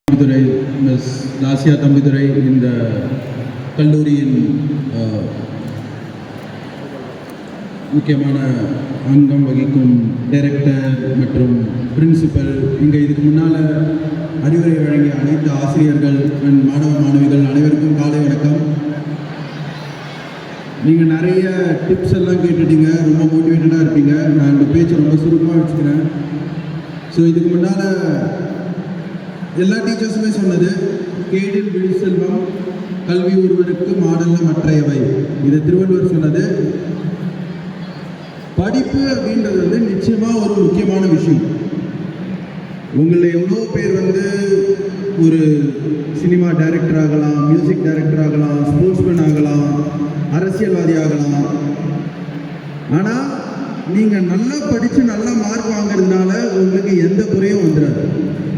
Thambidurai miss Lasia Thambidurai இந்த கல்லூரியின் முக்கியமான அங்கம் வகிக்கும் டைரக்டர் மற்றும் பிரின்சிபல் இங்கே இதுக்கு முன்னால் அறிவுரை வழங்கிய அனைத்து ஆசிரியர்கள் அண்ட் மாணவ மாணவிகள் அனைவருக்கும் காலை வணக்கம். நீங்கள் நிறைய டிப்ஸ் எல்லாம் கேட்டுட்டீங்க. ரொம்ப மோட்டிவேட்டடாக இருப்பீங்க. நான் இந்த பேச்சை ரொம்ப சுருக்கமாக வச்சுக்கிறேன். ஸோ இதுக்கு முன்னால் எல்லா டீச்சர்ஸுமே சொன்னது கேடில் விழி செல்வம் கல்வி ஒருவருக்கு மாடல்ல மற்றையவை. இது திருவள்ளுவர் சொன்னது. படிப்பு அப்படின்றது வந்து நிச்சயமாக ஒரு முக்கியமான விஷயம். உங்களை எவ்வளோ பேர் வந்து ஒரு சினிமா டைரக்டர் ஆகலாம் மியூசிக் டைரக்டர் ஆகலாம் ஸ்போர்ட்ஸ்மேன் ஆகலாம் அரசியல்வாதி ஆகலாம். ஆனால் நீங்கள் நல்லா படித்து நல்ல மார்க் வாங்குறதுனால உங்களுக்கு எந்த குறையும் வந்துடாது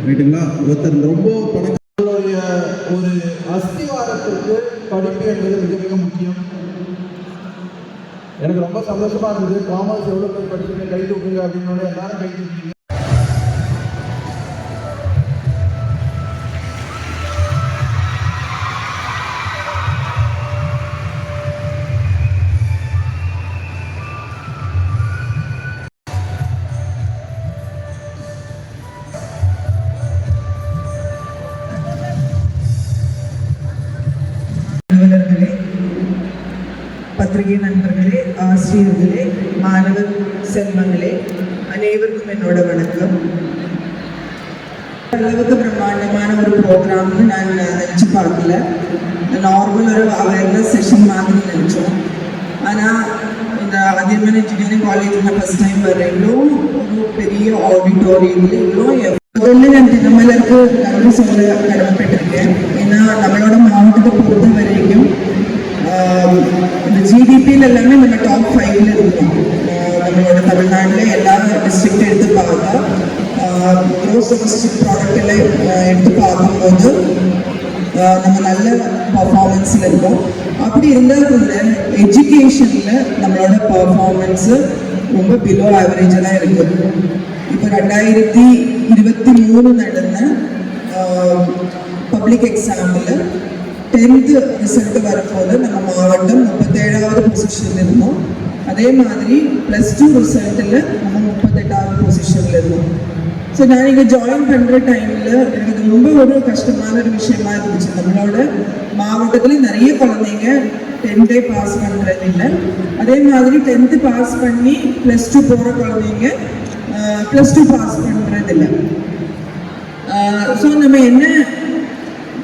ரைட்டுங்களா? ஒருத்தர் ரொம்ப பணக்காரருடைய ஒரு அஸ்திவாரத்திற்கு படிப்பு என்பது மிக மிக முக்கியம். எனக்கு ரொம்ப சந்தோஷமா இருந்தது. காமர்ஸ் எவ்வளோ பேர் படிச்சுங்க கை தூக்குங்க அப்படின்னு எல்லாரும் கை தூக்குங்க அலுவலர்களே பத்திரிகை நண்பர்களே ஆசிரியர்களே மாணவ செல்வங்களே அனைவருக்கும் என்னோட வணக்கம் அளவுக்கு பிரம்மாண்டமான ஒரு ப்ரோக்ராம்னு நான் நினச்சி பார்க்கல நார்மல் ஒரு அவேர்னஸ் செஷன் மாதிரி நினச்சோம் ஆனால் இந்த அதியமன் இன்ஜினியரிங் காலேஜ் நான் ஃபஸ்ட் டைம் வரேன் இவ்வளோ ஒரு பெரிய ஆடிட்டோரியத்தில் இவ்வளோ முதல்ல நன்றி சொல்ல கடமைப்பட்டிருக்கேன் ஏன்னா நம்மளோட மாவட்டத்தை பொறுத்த வரைக்கும் இந்த ஜிடிபியில் எல்லாமே நம்ம டாப் ஃபைவ்ல இருக்கோம். நம்மளோட தமிழ்நாட்டில் எல்லா டிஸ்ட்ரிக்ட் எடுத்து பார்த்தா க்ரோஸ் டொமஸ்டிக் ப்ராடக்ட் எடுத்து பார்க்கும்போது நம்ம நல்ல பர்ஃபார்மன்ஸில் இருக்கோம். அப்படி இருந்தால் கூட எஜுகேஷனில் நம்மளோட பர்ஃபார்மன்ஸு ரொம்ப பிலோ ஆவரேஜாக தான் இருக்குது இப்போ ரெண்டாயிரத்தி இருபத்தி மூணு நடந்த பப்ளிக் எக்ஸாமில் டென்த்து ரிசல்ட் வரும்போது நம்ம மாவட்டம் முப்பத்தேழாவது பொசிஷனில் இருந்தோம். அதே மாதிரி ப்ளஸ் டூ ரிசல்ட்டில் நம்ம முப்பத்தெட்டாவது பொசிஷனில் இருந்தோம். ஸோ நான் இங்கே ஜாயின் பண்ணுற டைமில் எனக்கு ரொம்ப ஒரு கஷ்டமான ஒரு விஷயமா இருந்துச்சு. நம்மளோட மாவட்டத்தில் நிறைய குழந்தைங்க டென்த்தே பாஸ் பண்ணுறதில்லை அதே மாதிரி டென்த்து பாஸ் பண்ணி ப்ளஸ் டூ போகிற குழந்தைங்க ப்ளஸ் டூ பாஸ் பண்ணுறதில்ல ஸோ நம்ம என்ன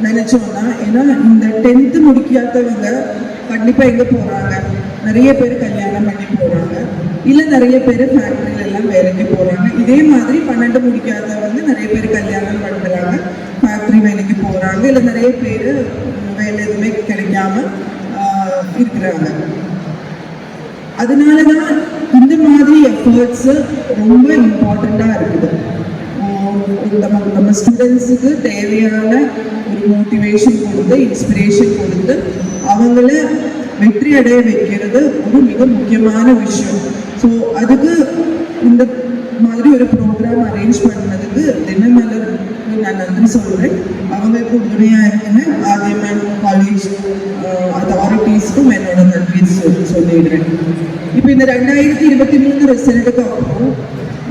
நினச்சோம்னா ஏன்னா இந்த டென்த்து முடிக்காதவங்க கண்டிப்பாக எங்கே போறாங்க? நிறைய பேர் கல்யாணம் பண்ணி போறாங்க. இல்ல நிறைய பேர் ஃபேக்ட்ரியிலெல்லாம் வேலைக்கு போறாங்க. இதே மாதிரி பன்னெண்டு முடிக்காதவங்க நிறைய பேர் கல்யாணம் பண்ணுறாங்க ஃபேக்ட்ரி வேலைக்கு போறாங்க. இல்ல நிறைய பேர் வேலை எதுவுமே கிடைக்காம ஆஹ், இருக்கிறாங்க. அதனால தான் இந்த மாதிரி எஃபர்ட்ஸ் ரொம்ப இம்பார்ட்டண்ட்டாக இருக்குது. நம்ம நம்ம ஸ்டூடெண்ட்ஸுக்கு தேவையான ஒரு மோட்டிவேஷன் கொடுத்து இன்ஸ்பிரேஷன் கொடுத்து அவங்கள வெற்றி அடைய வைக்கிறது ஒரு மிக முக்கியமான விஷயம். ஸோ அதுக்கு இந்த மாதிரி ஒரு ப்ரோக்ராம் அரேஞ்ச் பண்ணதுக்கு தினமலர் நான் நன்றி சொல்கிறேன் அவங்களுக்கு உறுதுணையாக இருக்கிறேன் ஆதிமன் காலேஜ் அத்தாரிட்டிஸ்க்கும் என்னோட நன்றி சொல்லிடுறேன். ரெண்டாயிரத்தி இருபத்தி மூணு ரிசல்ட்டுக்கு அப்புறம்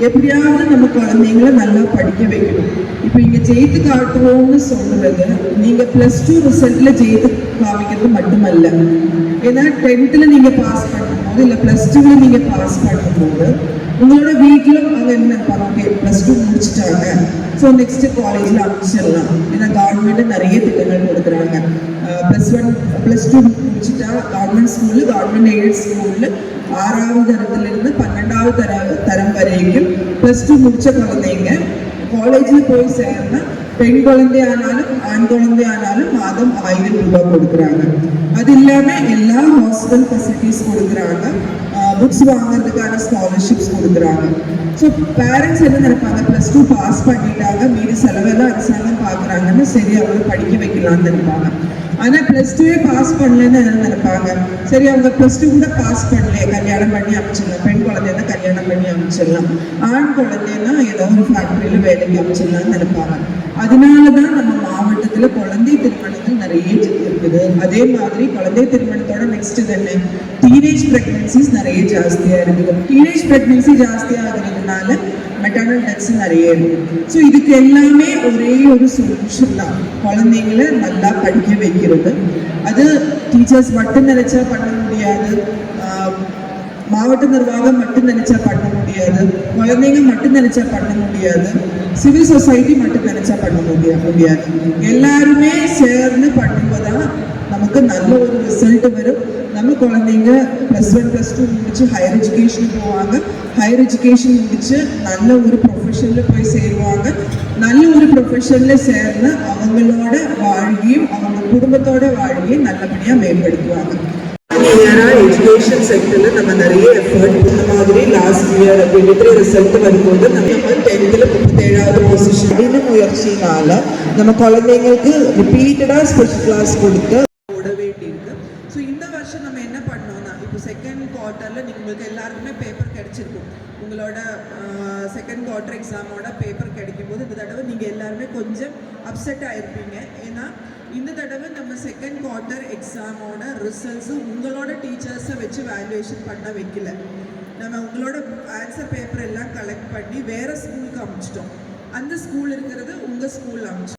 எப்படியாவது நம்ம குழந்தைங்கள நல்லா படிக்க வைக்கணும். இப்போ இங்க ஜெயித்து காட்டுவோம்னு சொல்றது நீங்க பிளஸ் டூ ரிசல்ட்ல ஜெயித்து காமிக்கிறது மட்டுமல்ல. ஏன்னா டென்த்ல நீங்க பாஸ் பண்ணும்போது இல்ல பிளஸ் டூல நீங்க பாஸ் பண்ணும்போது உங்களோட வீட்டிலும் அங்க என்ன நினைப்பாங்க ஓகே பிளஸ் டூ முடிச்சிட்டாங்க ஸோ நெக்ஸ்ட் காலேஜ்ல அமைச்சிடலாம் ஏன்னா கவர்மெண்ட் நிறைய திட்டங்கள் கொடுக்குறாங்க ப்ளஸ் ஒன் ப்ளஸ் டூ முடிச்சுட்டா கவர்மெண்ட் ஸ்கூலு கவர்மெண்ட் எய்டட் ஸ்கூல்ல ஆறாவது தரத்திலிருந்து பன்னெண்டாவது தர தரம் வரைக்கும் ப்ளஸ் டூ முடிச்ச குழந்தைங்க காலேஜில் போய் சேர்ந்தா பெண் குழந்தையானாலும் ஆண் குழந்தையானாலும் மாதம் ஆயிரம் ரூபாய் கொடுக்குறாங்க அது இல்லாம எல்லா ஹாஸ்டல் ஃபெசிலிட்டிஸ் கொடுக்குறாங்க புக்ஸ் வாங்குறதுக்கான ஸ்காலர்ஷிப்ஸ் கொடுக்குறாங்க. ஸோ பேரண்ட்ஸ் என்ன நினைப்பாங்க? ப்ளஸ் டூ பாஸ் பண்ணிட்டாங்க. மீதி செலவெல்லாம் அரசாங்கம் பார்க்குறாங்கன்னு சரி அவங்க படிக்க வைக்கலாம்னு நினைப்பாங்க. ஆனா பிளஸ் டூவே பாஸ் பண்ணலன்னு நினைப்பாங்க? சரி அவங்க பிளஸ் டூ கூட பாஸ் பண்ணல கல்யாணம் பண்ணி அமைச்சிடலாம். பெண் குழந்தைன்னா கல்யாணம் பண்ணி அமைச்சிடலாம். ஆண் குழந்தைன்னா ஏதோ ஒரு ஃபேக்ட்ரியில் வேலைக்கு அமைச்சிடலாம்னு நினைப்பாங்க. அதனால தான் நம்ம மாவட்டத்தில் குழந்தை திருமணங்கள் நிறைய இருக்குது. அதே மாதிரி குழந்தை திருமணத்தோட நெக்ஸ்ட் தானே டீனேஜ் ப்ரெக்னன்சிஸ் நிறைய ஜாஸ்தியாக இருக்குது. டீனேஜ் ப்ரெக்னன்சி ஜாஸ்தியாக ஆகுறதுனால மெட்டர்னல் டெத்ஸ் நிறைய இருக்கு. ஸோ இதுக்கு எல்லாமே ஒரே ஒரு சொல்யூஷன் தான். குழந்தைங்களை நல்லா படிக்க வைக்கிறது. அது டீச்சர்ஸ் மட்டும் நினைச்சா பண்ண முடியாது. மாவட்ட நிர்வாகம் மட்டும் நினைச்சா பண்ண முடியாது. குழந்தைங்க மட்டும் நினைச்சா பண்ண முடியாது. சிவில் சொசைட்டி மட்டும் நினைச்சா பண்ண முடியாது முடியாது. எல்லாருமே சேர்ந்து பண்ணும்போதான் நமக்கு நல்ல ஒரு ரிசல்ட் வரும். நம்ம குழந்தைங்க ப்ளஸ் ஒன் ப்ளஸ் டூ முடிச்சு ஹையர் எஜுகேஷன் போவாங்க. ஹையர் எஜுகேஷன் முடிச்சு நல்ல ஒரு ப்ரொஃபஷனில் போய் சேருவாங்க. நல்ல ஒரு ப்ரொஃபஷனில் சேர்ந்து அவங்களோட வாழ்க்கையும் அவங்க குடும்பத்தோட வாழ்க்கையும் நல்லபடியாக மேம்படுத்துவாங்க. இயரா எஜுகேஷன் செக்டரில் நம்ம நிறைய எஃபர்ட் இந்த மாதிரி last year twenty three result வரும்போது நம்ம டென்த்தில் முப்பத்தேழாவது பொசிஷன் இந்த முயற்சினால நம்ம குழந்தைங்களுக்கு ரிப்பீட்டடா ஸ்பெஷல் கிளாஸ் கொடுத்து போட வேண்டியிருக்கு. ஸோ இந்த வருஷம் நம்ம என்ன பண்ணோம்னா இப்போ செகண்ட் குவார்ட்டரில் உங்களுக்கு எல்லாருக்குமே பேப்பர் கிடைச்சிருக்கும். உங்களோட செகண்ட் குவார்ட்டர் எக்ஸாமோட பேப்பர் கிடைக்கும் போது இந்த தடவை நீங்கள் எல்லாருமே கொஞ்சம் அப்செட் ஆயிருப்பீங்க. ஏன்னா இந்த தடவை நம்ம செகண்ட் குவார்டர் எக்ஸாமோட ரிசல்ட்ஸு உங்களோட டீச்சர்ஸை வச்சு வேல்யூவேஷன் பண்ண வைக்கல நம்ம உங்களோட ஆன்சர் பேப்பர் எல்லாம் கலெக்ட் பண்ணி வேறு ஸ்கூலுக்கு அமிச்சிட்டோம் அந்த ஸ்கூல் இருக்கிறது உங்கள் ஸ்கூல் அமிச்சிட்டோம்